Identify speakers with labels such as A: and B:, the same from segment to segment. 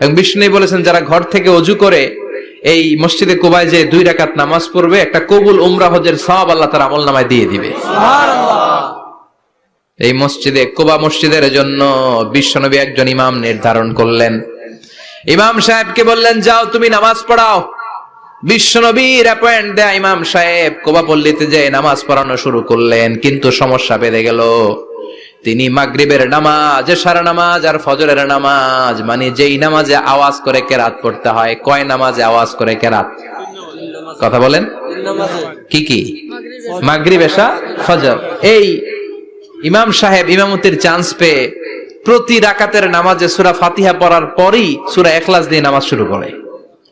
A: এবং বিষ্ণু বলেছেন যারা ঘর থেকে অজু করে এই মসজিদে কোবায় যে দুই রাকাত নামাজ পড়বে একটা কবুল উমরা হজের সওয়াব আল্লাহ তার আমল নামায় দিয়ে দিবে। এই মসজিদে কোবা মসজিদের জন্য বিশ্বনবী একজন ইমাম নির্ধারণ করলেন। ইমাম সাহেবকে বললেন যাও তুমি নামাজ পড়াও। বিশ্বনবীর অ্যাপয়েন্ট দেয়া ইমাম সাহেব কোবা পল্লীতে যে নামাজ পড়ানো শুরু করলেন কিন্তু সমস্যা বেড়ে গেল। তিনি মাগরিবের নামাজ সারা নামাজ আর ফজরের নামাজ মানে যেই নামাজে আওয়াজ করে কেরাত পড়তে হয়, কয় নামাজে আওয়াজ করে কেরাত? কথা বলেন। কি কি? মাগরিব ফজর। এই ইমাম সাহেব, ইমামতির চান্স পেয়ে প্রতি রাকাতের নামাজে সুরা ফাতিহা পড়ার পরই সুরা এখলাস দিয়ে নামাজ শুরু করে।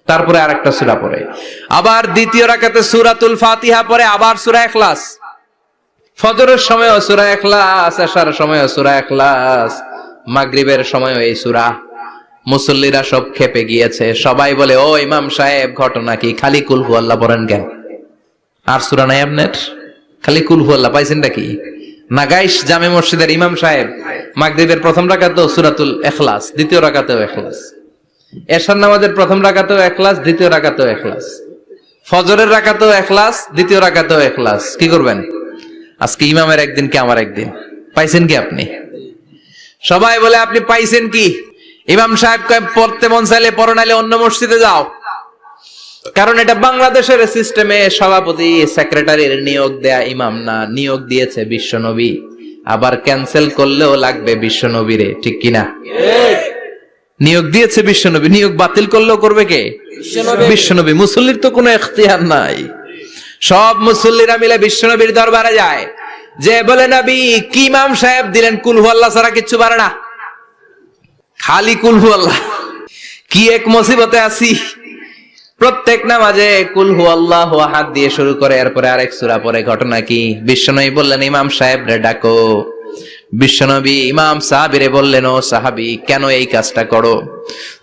A: তারপরে আরেকটা সুরা পড়ে। আবার দ্বিতীয় রাকাতে সুরাতুল ফাতিহা পরে আবার সুরা এখলাস। ফজরের সময় সুরা এখলাস আসার সময় সুরা এখলাস মাগরিবের সময় এই সুরা। মুসল্লিরা সব খেপে গিয়েছে। সবাই বলে, ও ইমাম সাহেব, ঘটনা কি? খালি কুলহু আল্লাহ পড়েন কেন? আর সুরা নাই আপনার খালি কুলহু আল্লাহ পাইছেন নাকি নাগাইশ জামে মসজিদের ইমাম সাহেব, মাগরিবের প্রথম রাকাতেও সুরাতুল এখলাস দ্বিতীয় রাকাতেও এখলাস এশার নামাজের প্রথম রাকাতেও এখলাস দ্বিতীয় রাকাতেও এখলাস ফজরের রাকাতেও এখলাস দ্বিতীয় রাকাতেও এখলাস কি করবেন? আজকে ইমামের একদিন কি আমার একদিন? পাইছেন কি আপনি? সবাই বলে আপনি পাইছেন কি? ইমাম সাহেব কয় পড়তে মন চাইলে পড়ো নাইলে অন্য মসজিদে যাও। কারণ এটা বাংলাদেশের সিস্টেমে সভাপতি সেক্রেটারির নিয়োগ দেয়া ইমাম না নিয়োগ দিয়েছে বিশ্বনবী। আবার ক্যান্সেল করলেও লাগবে বিশ্বনবীরে ঠিক কিনা নিয়োগ দিয়েছে বিশ্বনবী নিয়োগ বাতিল করলেও করবে কে? বিশ্বনবী মুসল্লির তো কোনো এখতিয়ার নাই। সব মুসল্লিরা মিলে বিশ্বনবীর দরবারে যায়। যে বলে, নবী, কি ইমাম সাহেব দিলেন? কুলহু আল্লাহ ছাড়া কিচ্ছু পারে না। খালি কুলহু আল্লাহ। কি এক মুসিবতে আছি। প্রত্যেক নামাজে কুলহু আল্লাহ হাত দিয়ে শুরু করে, এরপরে আরেক সূরা পরে ঘটনা কি? বিশ্বনবী বললেন, ইমাম সাহেব রে ডাকো। বিশ্বনবী ইমাম সাহাবিরে বললেন, ও সাহাবি, কেন এই কাজটা করো?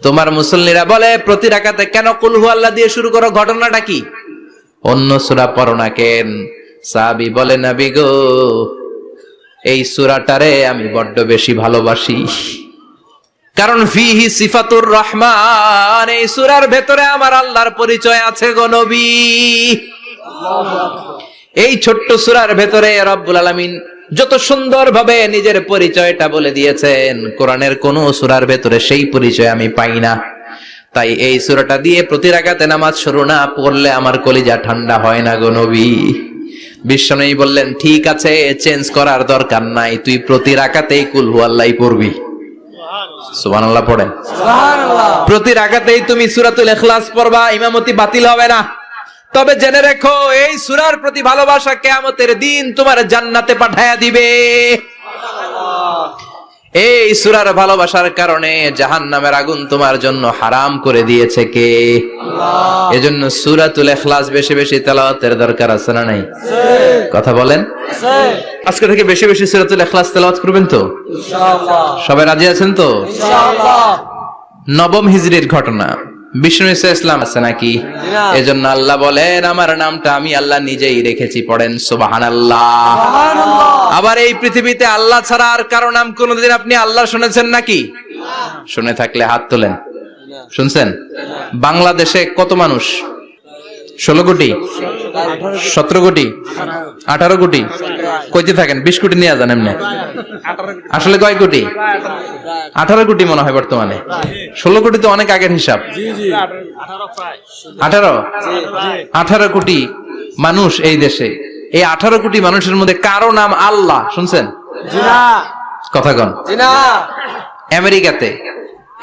A: তোমার মুসল্লিরা বলে, প্রতি রাকাতে কেন কুলহু আল্লাহ দিয়ে শুরু করো? ঘটনাটা কি? অন্য সূরা পড়ো না কেন? সাহাবি বলে, নবী গো, এই সূরাটারে আমি বড্ড বেশি ভালোবাসি। কারণ ফিহি সিফাতুর রহমান, এই সূরার ভেতরে আমার আল্লাহর পরিচয় আছে গো এই ছোট্ট সূরার ভেতরে রব্বুল আলামিন যত সুন্দরভাবে নিজের পরিচয়টা বলে দিয়েছেন, কোরআনের কোন সুরার ভেতরে সেই পরিচয় আমি পাই না। তাই এই সূরাটা দিয়ে প্রতি রাকাতে নামাজ শুরু না পড়লে আমার কলিজা ঠান্ডা হয় না গো নবী। বিশ্বনবী বললেন ঠিক আছে চেঞ্জ করার দরকার নাই তুই প্রতি রাকাতেই কুল হু আল্লাহ পড়বি। সুবহানাল্লাহ। পড়েন। প্রতি রাকাতেই তুমি সূরাতুল ইখলাস পড়বা ইমামতি বাতিল হবে না। তবে জেনে রেখো এই সূরার প্রতি ভালোবাসা কিয়ামতের দিন তোমার জান্নাতে পাঠায়া দিবে। এই সুরার ভালোবাসার কারণে জাহান নামের আগুন তোমার জন্য হারাম করে দিয়েছে কে? এজন্য সুরাতুল এখলাস বেশি বেশি তেলাওয়াতের দরকার আছে না নাই? কথা বলেন? আজকে থেকে বেশি বেশি সুরাতুল এখলাস তেলাওয়াত করবেন তো? সবাই রাজি আছেন তো? নবম হিজরির ঘটনা। বিষ্ণু ইসা ইসলাম আছে নাকি? এজন্য আল্লাহ বলেন আমার নামটা আমি আল্লাহ নিজেই রেখেছি পড়েন সুবাহান আল্লাহ আবার এই পৃথিবীতে আল্লাহ ছাড়া আর কারও নাম কোনদিন আপনি আল্লাহ শুনেছেন নাকি? শুনে থাকলে হাত তোলেন। শুনছেন? বাংলাদেশে কত মানুষ ষোলো কোটি? সতেরো কোটি? আঠারো কোটি? কইতে থাকেন? বিশ কোটি নিয়ে যান এমনি। আসলে কয় কোটি? আঠারো কোটি মনে হয় বর্তমানে। ষোলো কোটি তো অনেক আগের হিসাব। আঠারো? আঠারো কোটি মানুষ এই দেশে। এই আঠারো কোটি মানুষের মধ্যে কারও নাম আল্লাহ, শুনছেন? কথা কন। আমেরিকাতে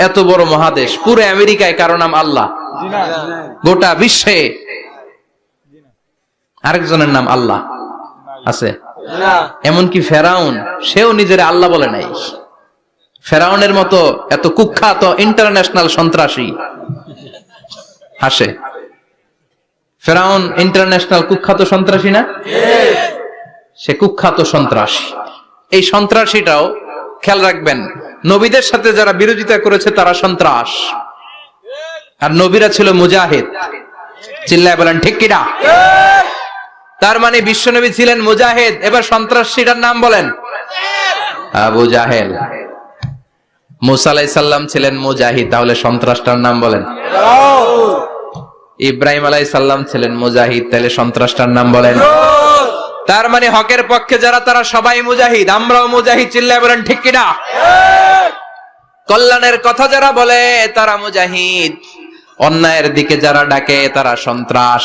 A: এত বড় মহাদেশ, পুরো আমেরিকায় কারও নাম আল্লাহ। গোটা বিশ্বে আরেকজনের নাম আল্লাহ আছে। এমনকি ফেরাউন সেও নিজের আল্লাহ বলে নাই। ফেরাউনের মতো এত কুখ্যাত ইন্টারন্যাশনাল সন্ত্রাসী আসে। ফেরাউন ইন্টারন্যাশনাল কুখ্যাত সন্ত্রাসী না? সে কুখ্যাত সন্ত্রাসী। এই সন্ত্রাসীটাও খেয়াল রাখবেন নবীদের সাথে যারা বিরোধিতা করেছে তারা সন্ত্রাস। আর নবীরা ছিল মুজাহিদ। চিল্লায় বলেন ঠিক কিনা তার মানে বিশ্বনবী ছিলেন মুজাহিদ। এবার সন্ত্রাসীটার নাম বলেন। আবু জাহেল। মুসা আলাইসাল্লাম ছিলেন মুজাহিদ, তাহলে সন্ত্রাসটার নাম বলেন। ইব্রাহিম আলাইসাল্লাম ছিলেন মুজাহিদ, তাহলে সন্ত্রাসটার নাম বলেন। তার মানে হকের পক্ষে যারা, তারা সবাই মুজাহিদ। আমরাও মুজাহিদ, চিল্লায় বলেন, ঠিক কিনা? কল্যাণের কথা যারা বলে, তারা মুজাহিদ। অন্যায়ের দিকে যারা ডাকে, তারা সন্ত্রাস।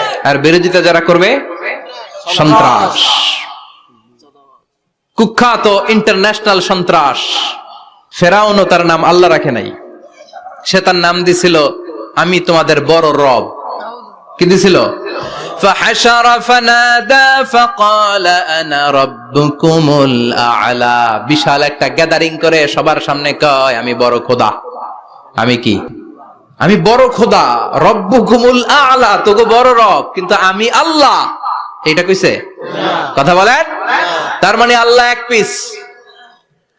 A: আর বিরোধিতা যারা করবে সন্ত্রাস কুখ্যাত ইন্টারন্যাশনাল সন্ত্রাস ফেরাউনও তার নাম আল্লাহ রাখে নাই সে তার নাম দিছিল আমি তোমাদের বড় রব কি দিছিল فحشر فنادى فقال انا ربكم الاعلى বিশাল একটা গ্যাদারিং করে সবার সামনে কয় আমি বড় খোদা আমি কি আমি বড় খোদা, রব্বুকুমুল আলা, তোগো বড় রব, কিন্তু আমি আল্লাহ। এটা কইছে? কথা বলেন? তার মানে আল্লাহ এক পিস।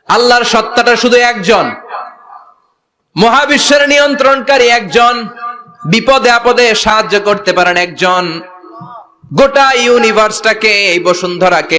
A: আল্লাহর সত্তাটা শুধু একজন। মহাবিশ্বের নিয়ন্ত্রণকারী একজন। বিপদে আপদে সাহায্য করতে পারেন একজন। গোটা ইউনিভার্সটাকে এই বসুন্ধরাকে